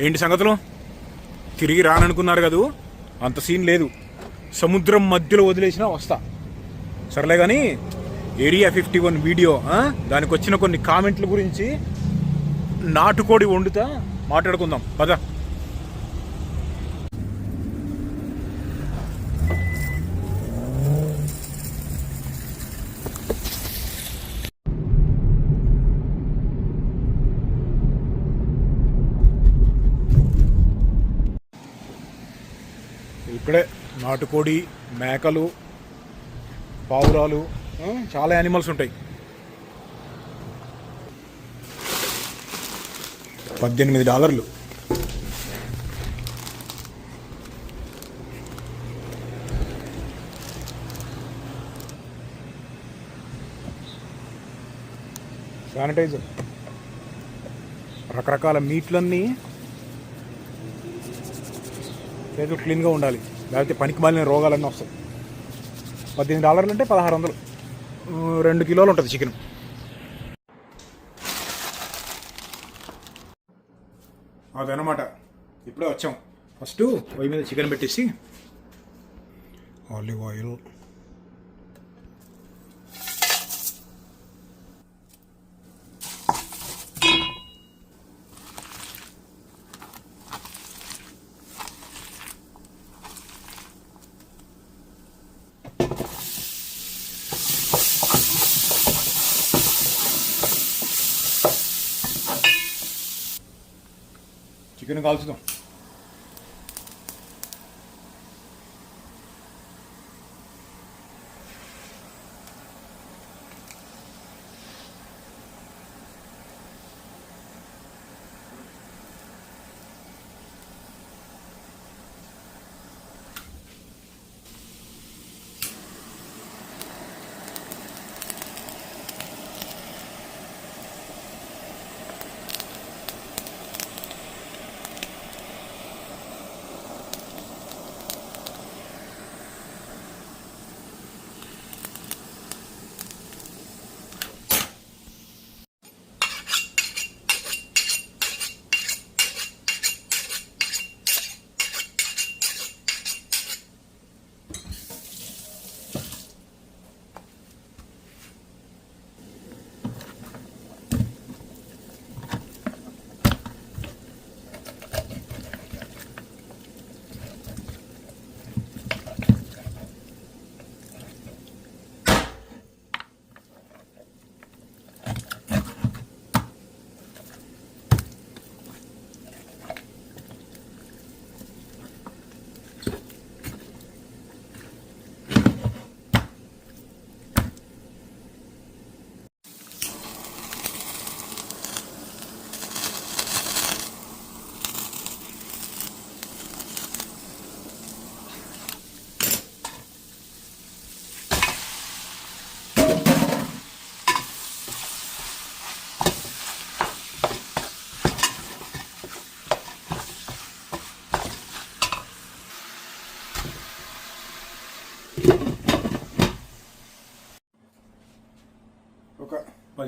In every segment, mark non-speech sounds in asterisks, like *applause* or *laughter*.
ఏంటి సంగతులు? తిరిగి రాననుకున్నారు కదూ? అంత సీన్ లేదు. సముద్రం మధ్యలో వదిలేసినా వస్తా. సర్లే కానీ ఏరియా ఫిఫ్టీ వన్ వీడియో దానికి వచ్చిన కొన్ని కామెంట్ల గురించి నాటుకోడి వండుతా మాట్లాడుకుందాం. పద. ఇక్కడే నాటుకోడి మేకలు పావురాలు చాలా యానిమల్స్ ఉంటాయి. పద్దెనిమిది డాలర్లు. శానిటైజర్. రకరకాల మీట్లన్నీ చేతులు క్లీన్గా ఉండాలి. లేకపోతే పనికి మాలిన రోగాలన్నీ వస్తాయి. పద్దెనిమిది డాలర్లు అంటే పదహారు వందలు. రెండు కిలోలు ఉంటుంది చికెన్. అదనమాట ఇప్పుడే వచ్చాం. ఫస్ట్ పొయ్యి మీద చికెన్ పెట్టేసి ఆలివ్ ఆయిల్. చికెన్ కాల్చుదాం ఒక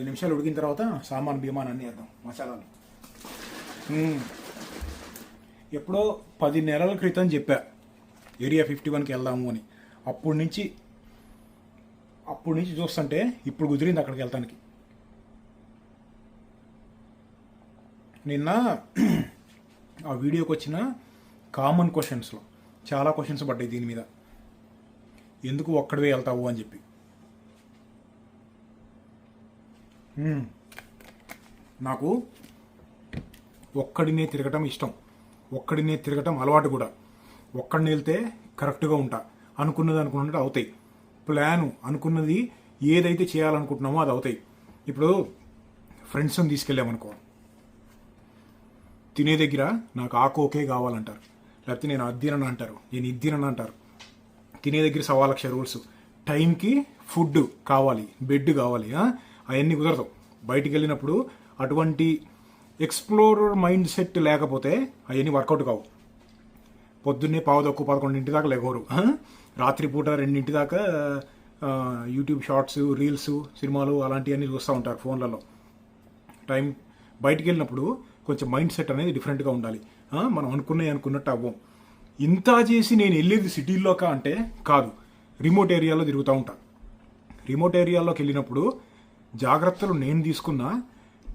పది నిమిషాలు ఉడికిన తర్వాత సామాన్ బిమాన్ అన్నీ వేద్దాం మసాలాలు. ఎప్పుడో పది నెలల క్రితం చెప్పా ఏరియా ఫిఫ్టీ వన్కి వెళ్దాము అని. అప్పటి నుంచి అప్పటి నుంచి చూస్తుంటే ఇప్పుడు కుదిరింది అక్కడికి వెళ్తానికి. నిన్న ఆ వీడియోకి వచ్చిన కామన్ క్వశ్చన్స్లో చాలా క్వశ్చన్స్ పడ్డాయి దీని మీద. ఎందుకు ఒక్కడవే వెళ్తావు అని చెప్పి. నాకు ఒక్కడినే తిరగటం ఇష్టం. ఒక్కడినే తిరగటం అలవాటు కూడా. ఒక్కడిని వెళ్తే కరెక్ట్గా ఉంటా. అనుకున్నది అనుకున్నట్టు అవుతాయి. ప్లాను అనుకున్నది ఏదైతే చేయాలనుకుంటున్నామో అది అవుతాయి. ఇప్పుడు ఫ్రెండ్స్ని తీసుకెళ్ళామనుకో తినే దగ్గర నాకు ఆకోకే కావాలంటారు. లేకపోతే నేను అద్దినని అంటారు. నేను ఇద్దినని అంటారు. తినే దగ్గర సవా లక్ష రూల్స్. టైంకి ఫుడ్ కావాలి బెడ్ కావాలి అవన్నీ కుదరదు. బయటికి వెళ్ళినప్పుడు అటువంటి ఎక్స్ప్లోరర్ మైండ్ సెట్ లేకపోతే అవన్నీ వర్కౌట్ కావు. పొద్దున్నే పావు తక్కువ పదకొండింటి దాకా లేకోరు రాత్రిపూట రెండింటి దాకా యూట్యూబ్ షార్ట్స్ రీల్స్ సినిమాలు అలాంటివన్నీ చూస్తూ ఉంటారు ఫోన్లలో. టైం బయటికి వెళ్ళినప్పుడు కొంచెం మైండ్ సెట్ అనేది డిఫరెంట్గా ఉండాలి. మనం అనుకున్నవి అనుకున్నట్టు అవ్వం. ఇంత చేసి నేను వెళ్ళేది సిటీల్లోకా అంటే కాదు. రిమోట్ ఏరియాలో తిరుగుతూ ఉంటాను రిమోట్ ఏరియాలోకి వెళ్ళినప్పుడు జాగ్రత్తలు నేను తీసుకున్నా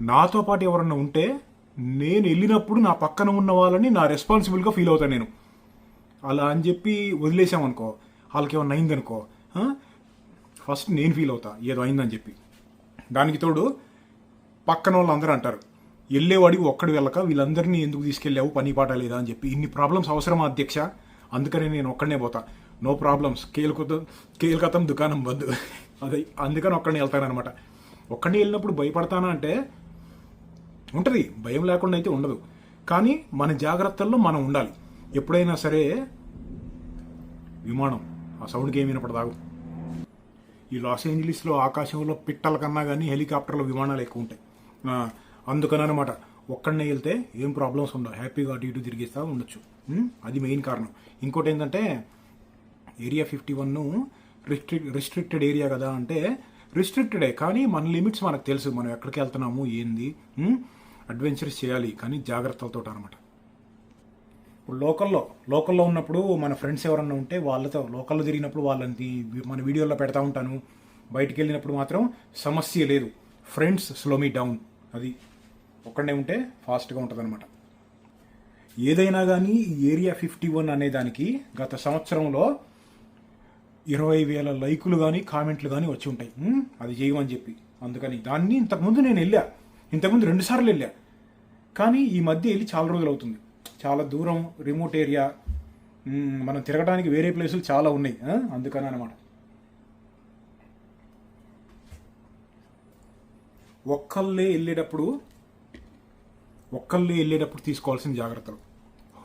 నాతో పాటు ఎవరన్నా ఉంటే నేను వెళ్ళినప్పుడు నా పక్కన ఉన్న వాళ్ళని నా రెస్పాన్సిబుల్గా ఫీల్ అవుతాను నేను. అలా అని చెప్పి వదిలేసామనుకో వాళ్ళకి ఏమన్నా అయిందనుకో ఫస్ట్ నేను ఫీల్ అవుతా ఏదో అయిందని చెప్పి. దానికి తోడు పక్కన వాళ్ళు అందరూ అంటారు వెళ్ళేవాడికి ఒక్కడు వెళ్ళక వీళ్ళందరినీ ఎందుకు తీసుకెళ్ళావు? పని పాట లేదా? అని చెప్పి. ఇన్ని ప్రాబ్లమ్స్ అవసరమా అధ్యక్ష? అందుకనే నేను ఒక్కడనే పోతా. నో ప్రాబ్లమ్స్ కేల్కొతం కేల్కతం దుకాణం బంద్. *laughs* అదే అందుకని ఒక్కడిని వెళ్తానమాట ఒక్కడిని వెళ్ళినప్పుడు భయపడతానా అంటే ఉంటుంది. భయం లేకుండా అయితే ఉండదు. కానీ మన జాగ్రత్తల్లో మనం ఉండాలి. ఎప్పుడైనా సరే విమానం ఆ సౌండ్కి ఏమి వినపడదాగు ఈ లాస్ ఏంజలీస్లో ఆకాశంలో పిట్టల కన్నా కానీ హెలికాప్టర్లో విమానాలు ఎక్కువ ఉంటాయి. అందుకని అందుకనమాట ఒక్కడనే వెళ్తే ఏం ప్రాబ్లమ్స్ ఉండవు. హ్యాపీగా అటు ఇటు తిరిగిస్తా ఉండొచ్చు. అది మెయిన్ కారణం. ఇంకోటి ఏంటంటే area fifty one restrict restricted area కదా అంటే రిస్ట్రిక్టెడే కానీ మన లిమిట్స్ మనకు తెలుసు. మనం ఎక్కడికి వెళ్తున్నాము ఏంది అడ్వెంచర్స్ చేయాలి కానీ జాగ్రత్తలతో అనమాట ఇప్పుడు లోకల్లో లోకల్లో ఉన్నప్పుడు మన ఫ్రెండ్స్ ఎవరన్నా ఉంటే వాళ్ళతో లోకల్లో తిరిగినప్పుడు వాళ్ళని మన వీడియోలో పెడతా ఉంటాను. బయటికి వెళ్ళినప్పుడు మాత్రం సమస్య లేదు. ఫ్రెండ్స్ స్లో మీ డౌన్ అది ఒక్కడే ఉంటే ఫాస్ట్గా ఉంటుంది అనమాట ఏదైనా కానీ ఏరియా ఫిఫ్టీ వన్ అనే దానికి గత సంవత్సరంలో ఇరవై వేల లైకులు కానీ కామెంట్లు కానీ వచ్చి ఉంటాయి. అది చేయమని చెప్పి. అందుకని దాన్ని ఇంతకుముందు నేను వెళ్ళా. ఇంతకుముందు రెండుసార్లు వెళ్ళా. కానీ ఈ మధ్య వెళ్ళి చాలా రోజులు అవుతుంది. చాలా దూరం రిమోట్ ఏరియా. మనం తిరగడానికి వేరే ప్లేసులు చాలా ఉన్నాయి. అందుకని అనమాట ఒక్కళ్ళే వెళ్ళేటప్పుడు ఒక్కళ్ళే వెళ్ళేటప్పుడు తీసుకోవాల్సిన జాగ్రత్తలు.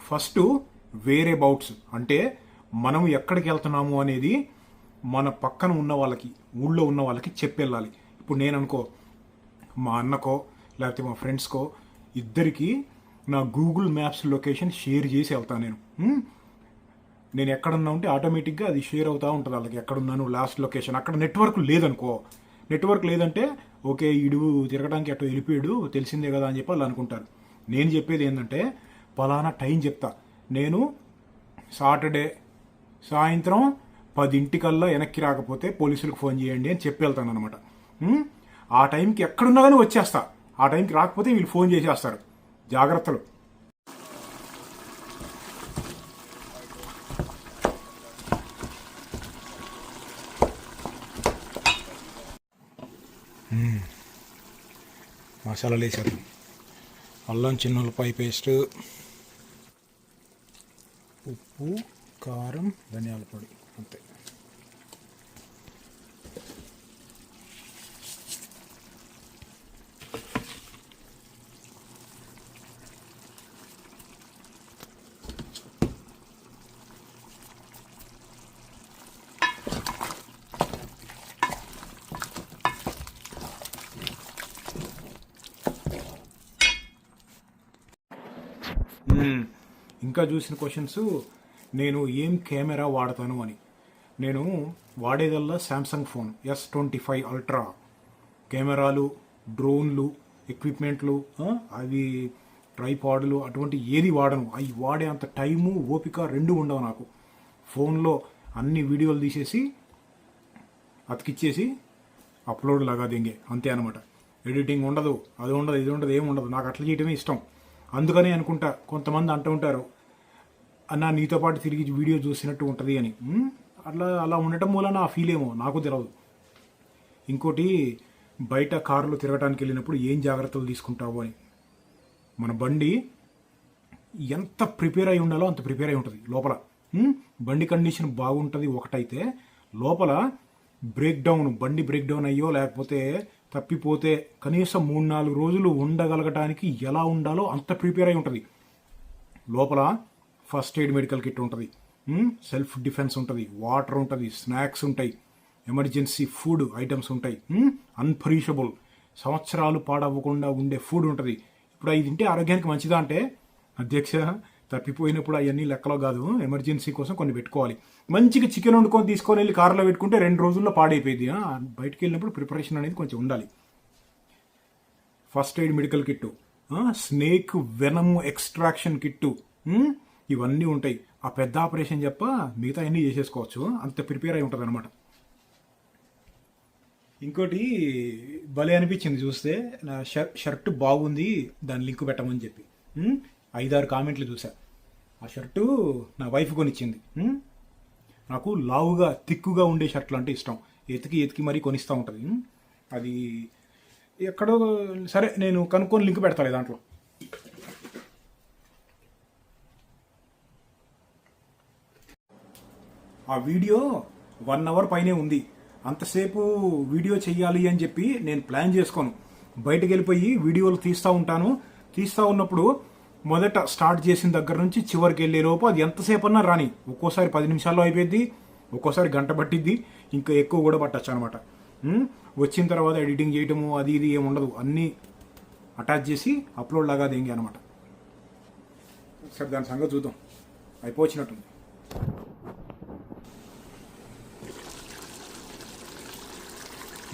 ఫస్ట్ వేరే బౌట్స్. అంటే మనం ఎక్కడికి వెళ్తున్నాము అనేది మన పక్కన ఉన్న వాళ్ళకి ఊళ్ళో ఉన్న వాళ్ళకి చెప్పెళ్ళాలి. ఇప్పుడు నేను అనుకో మా అన్నకో లేకపోతే మా ఫ్రెండ్స్కో ఇద్దరికి నా గూగుల్ మ్యాప్స్ లొకేషన్ షేర్ చేసి వెళ్తాను నేను. నేను ఎక్కడున్నా ఉంటే ఆటోమేటిక్గా అది షేర్ అవుతూ ఉంటుంది వాళ్ళకి. ఎక్కడున్నాను లాస్ట్ లొకేషన్. అక్కడ నెట్వర్క్ లేదనుకో. నెట్వర్క్ లేదంటే ఓకే ఇడు తిరగడానికి అటు వెళ్ళిపోయాడు తెలిసిందే కదా అని చెప్పి వాళ్ళు అనుకుంటారు. నేను చెప్పేది ఏంటంటే పలానా టైం చెప్తా. నేను సాటర్డే సాయంత్రం పదింటికల్లా వెనక్కి రాకపోతే పోలీసులకు ఫోన్ చేయండి అని చెప్పి వెళ్తాను అనమాట ఆ టైంకి ఎక్కడున్నా కానీ వచ్చేస్తా. ఆ టైంకి రాకపోతే వీళ్ళు ఫోన్ చేసేస్తారు. జాగ్రత్తలు. మసాలాలు వేసారు అల్లం చిన్నులపాయ పేస్ట్. ఉప్పు. కారం ధనియాల పొడి అంతే. ఇంకా చూసిన క్వశ్చన్స్ నేను ఏం కెమెరా వాడతాను అని. నేను వాడేదల్లా Samsung phone S twenty five ultra కెమెరాలు డ్రోన్లు ఎక్విప్మెంట్లు అవి ట్రైపాడ్లు అటువంటి ఏది వాడను. అవి వాడే అంత టైము ఓపిక రెండు ఉండవు నాకు. ఫోన్లో అన్ని వీడియోలు తీసేసి అతికిచ్చేసి అప్లోడ్ లాగా దింగే. అంతే అనమాట ఎడిటింగ్ ఉండదు అది ఉండదు ఇది ఉండదు ఏమి ఉండదు. నాకు అట్లా చేయటమే ఇష్టం. అందుకనే అనుకుంటా కొంతమంది అంటూ ఉంటారు అన్న నీతో పాటు తిరిగి వీడియో చూసినట్టు ఉంటుంది అని. అట్లా అలా ఉండటం వల్ల నా ఫీల్ ఏమో నాకు తెలియదు ఇంకోటి బయట కారులో తిరగడానికి వెళ్ళినప్పుడు ఏం జాగ్రత్తలు తీసుకుంటావు అని. మన బండి ఎంత ప్రిపేర్ అయి ఉండాలో అంత ప్రిపేర్ అయి ఉంటుంది లోపల. బండి కండిషన్ బాగుంటుంది ఒకటైతే లోపల బ్రేక్ డౌన్ బండి బ్రేక్ డౌన్ అయ్యో లేకపోతే తప్పిపోతే కనీసం మూడు నాలుగు రోజులు ఉండగలగటానికి ఎలా ఉండాలో అంత ప్రిపేర్ అయి ఉంటుంది. లోపల ఫస్ట్ ఎయిడ్ మెడికల్ కిట్ ఉంటుంది. సెల్ఫ్ డిఫెన్స్ ఉంటుంది వాటర్ ఉంటుంది స్నాక్స్ ఉంటాయి ఎమర్జెన్సీ ఫుడ్ ఐటమ్స్ ఉంటాయి. అన్పరీషబుల్. సంవత్సరాలు పాడవ్వకుండా ఉండే ఫుడ్ ఉంటుంది. ఇప్పుడు అవి తింటే ఆరోగ్యానికి మంచిదా అంటే అధ్యక్ష తప్పిపోయినప్పుడు అవన్నీ లెక్కలో కాదు. ఎమర్జెన్సీ కోసం కొన్ని పెట్టుకోవాలి. మంచిగా చికెన్ వండుకొని తీసుకొని వెళ్ళి కారులో పెట్టుకుంటే రెండు రోజుల్లో పాడైపోయింది. బయటికి వెళ్ళినప్పుడు ప్రిపరేషన్ అనేది కొంచెం ఉండాలి. First aid medical kit. Snake venom extraction kit. ఇవన్నీ ఉంటాయి. ఆ పెద్ద ఆపరేషన్ చెప్ప మిగతా అన్నీ చేసేసుకోవచ్చు. అంత ప్రిపేర్ అయి ఉంటుంది అనమాట ఇంకోటి భలే అనిపించింది చూస్తే నా షర్ట్ షర్ట్ బాగుంది దాని లింక్ పెట్టమని చెప్పి. ఐదారు కామెంట్లు చూసా. ఆ షర్టు నా వైఫ్ కొనిచ్చింది. నాకు లావుగా తిక్కుగా ఉండే షర్ట్లు అంటే ఇష్టం. ఎతికి ఎతికి మరీ కొనిస్తూ ఉంటుంది. అది ఎక్కడో సరే నేను కనుక్కొని లింక్ పెడతాలే దాంట్లో. ఆ వీడియో వన్ అవర్ పైనే ఉంది. అంతసేపు వీడియో చేయాలి అని చెప్పి నేను ప్లాన్ చేసుకోను. బయటకు వెళ్ళిపోయి వీడియోలు తీస్తూ ఉంటాను. తీస్తూ ఉన్నప్పుడు మొదట స్టార్ట్ చేసిన దగ్గర నుంచి చివరికి వెళ్ళేలోపు అది ఎంతసేపు అన్నా రాని ఒక్కోసారి పది నిమిషాల్లో అయిపోయింది ఒక్కోసారి గంట పట్టిద్ది ఇంకా ఎక్కువ కూడా పట్టచ్చు అనమాట. వచ్చిన తర్వాత ఎడిటింగ్ చేయటము అది ఇది ఏమి ఉండదు. అన్నీ అటాచ్ చేసి అప్లోడ్ లాగా దేంగి అనమాట. సరే దాని సంగతి చూద్దాం. అయిపోవచ్చినట్టుంది.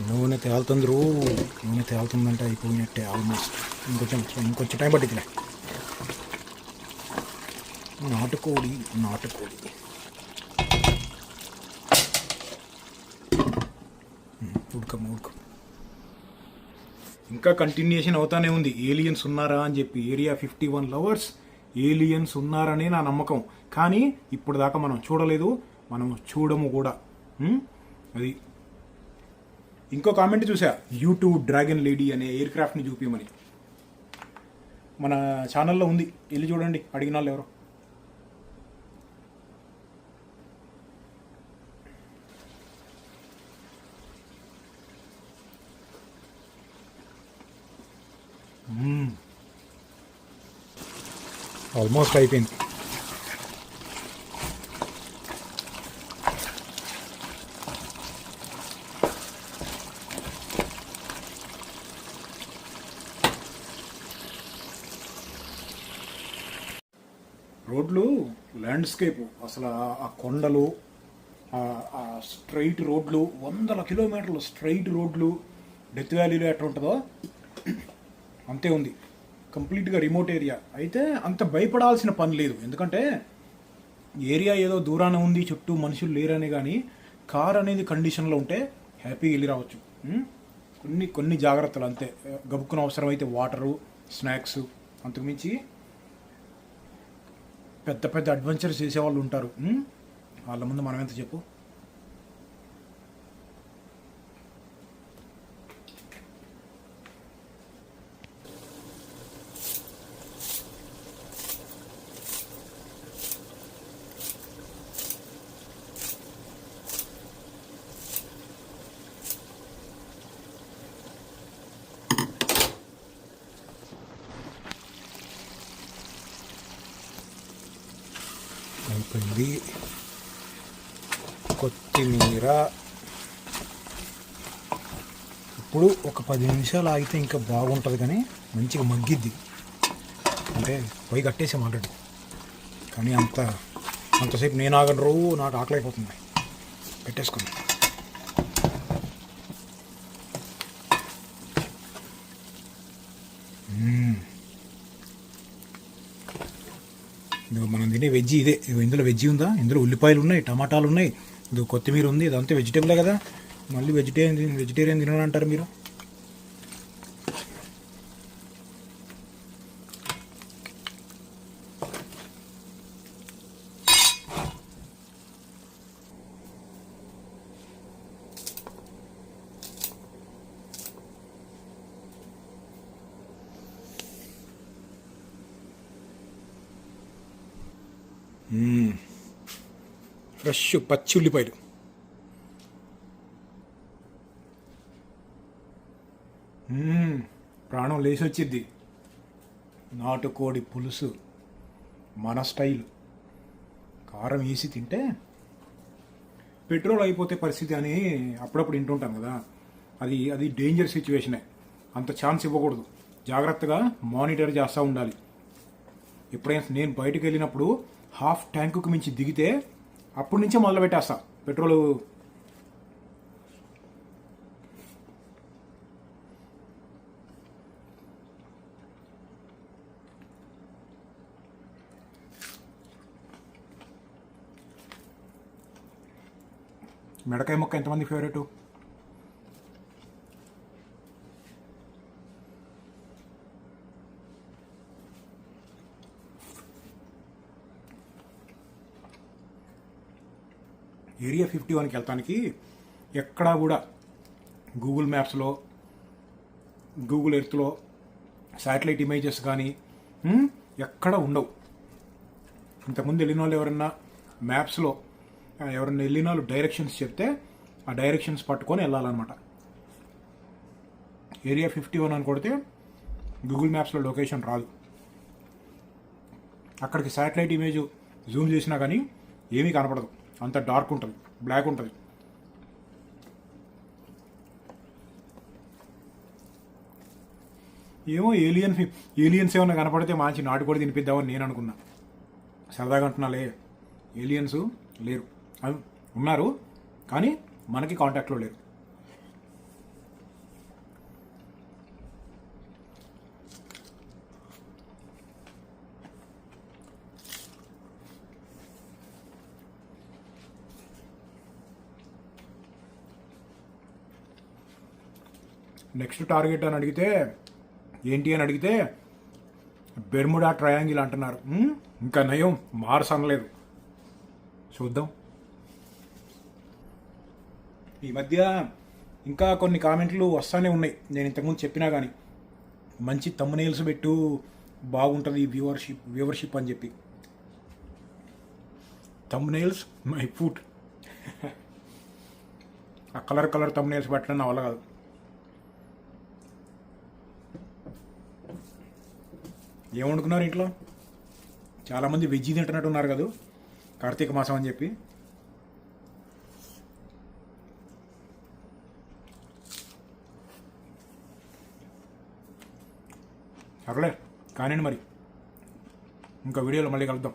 నూనె తేలుతుంది రో నూనె తేలుతుందంటే అయిపోయినట్టే ఆల్మోస్ట్ ఇంకొంచెం ఇంకొంచెం టైం పట్టిందిలే నాటుకోడి నాటుకోడి. ఉడకం ఉడకం ఇంకా కంటిన్యూషన్ అవుతానే ఉంది. ఏలియన్స్ ఉన్నారా అని చెప్పి area fifty one lovers aliens ఉన్నారనే నా నమ్మకం. కానీ ఇప్పుడు దాకా మనం చూడలేదు. మనం చూడము కూడా. అది ఇంకో కామెంట్ చూసా. యూట్యూబ్ డ్రాగన్ లేడీ అనే ఎయిర్ క్రాఫ్ట్ని చూపించమని మన ఛానల్లో ఉంది. వెళ్ళి చూడండి. అడిగిన వాళ్ళు ఎవరో. Hmm. ఆల్మోస్ట్ అయిపోయింది రోడ్లు ల్యాండ్స్కేప్. అసలు ఆ- కొండలు ఆ- స్ట్రైట్ రోడ్లు వందల కిలోమీటర్లు స్ట్రైట్ రోడ్లు డెత్ వ్యాలీలో ఎట్లా ఉంటుందో అంతే ఉంది. కంప్లీట్గా రిమోట్ ఏరియా. అయితే అంత భయపడాల్సిన పని లేదు. ఎందుకంటే ఏరియా ఏదో దూరాన ఉంది చుట్టూ మనుషులు లేరనే కానీ కార్ అనేది కండిషన్లో ఉంటే హ్యాపీగా వెళ్ళి రావచ్చు. కొన్ని కొన్ని జాగ్రత్తలు అంతే. గబుక్కున అవసరం అయితే వాటరు స్నాక్స్ అంతకుమించి పెద్ద పెద్ద అడ్వెంచర్స్ చేసేవాళ్ళు ఉంటారు. వాళ్ళ ముందు మనం ఎంత చెప్పు? అయిపోయింది కొత్తిమీర. ఇప్పుడు ఒక పది నిమిషాలు ఆగితే ఇంకా బాగుంటుంది కానీ మంచిగా మగ్గిద్ది. అంటే పొయ్యి కట్టేసాం ఆల్రెడీ. కానీ అంత అంతసేపు నేను ఆగను రో నాకు ఆకలి అయిపోతుంది. పెట్టేసుకుని. ఇదిగో మనం తినే వెజ్ ఇదే. ఇందులో వెజ్ ఉందా? ఇందులో ఉల్లిపాయలు ఉన్నాయి టమాటాలు ఉన్నాయి ఇది కొత్తిమీర ఉంది ఇదంతా వెజిటేబులే కదా. మళ్ళీ వెజిటేరియన్ వెజిటేరియన్ తినాలంటారు అంటారు మీరు. ఫ్రెష్ పచ్చి ఉల్లిపాయలు. ప్రాణం లేచి వచ్చిద్ది నాటుకోడి పులుసు మన స్టైల్. కారం వేసి తింటే పెట్రోల్ అయిపోతే పరిస్థితి అని అప్పుడప్పుడు వింటుంటాం కదా. అది అది డేంజర్ సిచ్యువేషనే అంత ఛాన్స్ ఇవ్వకూడదు. జాగ్రత్తగా మానిటర్ చేస్తూ ఉండాలి. ఎప్పుడైనా నేను బయటకు వెళ్ళినప్పుడు హాఫ్ ట్యాంకుకి మించి దిగితే అప్పటి నుంచే మొదలు పెట్టేస్తాం. పెట్రోల్. మెడకాయ మొక్క ఎంతమంది ఫేవరెట్? ఏరియా ఫిఫ్టీ వన్కి వెళ్తానికి ఎక్కడా కూడా గూగుల్ మ్యాప్స్లో గూగుల్ ఎర్త్లో శాటిలైట్ ఇమేజెస్ కానీ ఎక్కడ ఉండవు. ఇంతకుముందు వెళ్ళిన వాళ్ళు ఎవరన్నా మ్యాప్స్లో ఎవరన్నా వెళ్ళిన వాళ్ళు డైరెక్షన్స్ చెప్తే ఆ డైరెక్షన్స్ పట్టుకొని వెళ్ళాలన్నమాట. ఏరియా ఫిఫ్టీ వన్ అని కొడితే గూగుల్ మ్యాప్స్లో లొకేషన్ రాదు. అక్కడికి శాటిలైట్ ఇమేజ్ జూమ్ చేసినా కానీ ఏమీ కనపడదు. అంత డార్క్ ఉంటుంది బ్లాక్ ఉంటుంది. ఏమో ఏలియన్ ఏలియన్స్ ఏమైనా కనపడితే మంచి నాటు కూడా తినిపిద్దామని నేను అనుకున్నా. సరదాగా అంటున్నాలే ఏలియన్స్ లేరు. అవి ఉన్నారు కానీ మనకి కాంటాక్ట్లో లేరు. నెక్స్ట్ టార్గెట్ అని అడిగితే ఏంటి అని అడిగితే బెర్ముడా ట్రయాంగిల్ అంటున్నారు. ఇంకా నయం మార్స్ అనలేదు. చూద్దాం. ఈ మధ్య ఇంకా కొన్ని కామెంట్లు వస్తానే ఉన్నాయి. నేను ఇంతకుముందు చెప్పినా కానీ మంచి తమ్మునేల్స్ పెట్టు బాగుంటుంది ఈ వ్యూవర్షిప్ వ్యూవర్షిప్ అని చెప్పి. తమ్మునేల్స్ మై ఫుడ్ ఆ కలర్ కలర్ తమ్మునేల్స్ పెట్టడం నా వల్ల కాదు. ఏమనుకున్నారు ఇంట్లో? చాలామంది వెజ్ తింటున్నట్టు ఉన్నారు కదా. కార్తీక మాసం అని చెప్పి. సర్లే కానివ్వండి మరి. ఇంకా వీడియోలో మళ్ళీ కలుద్దాం.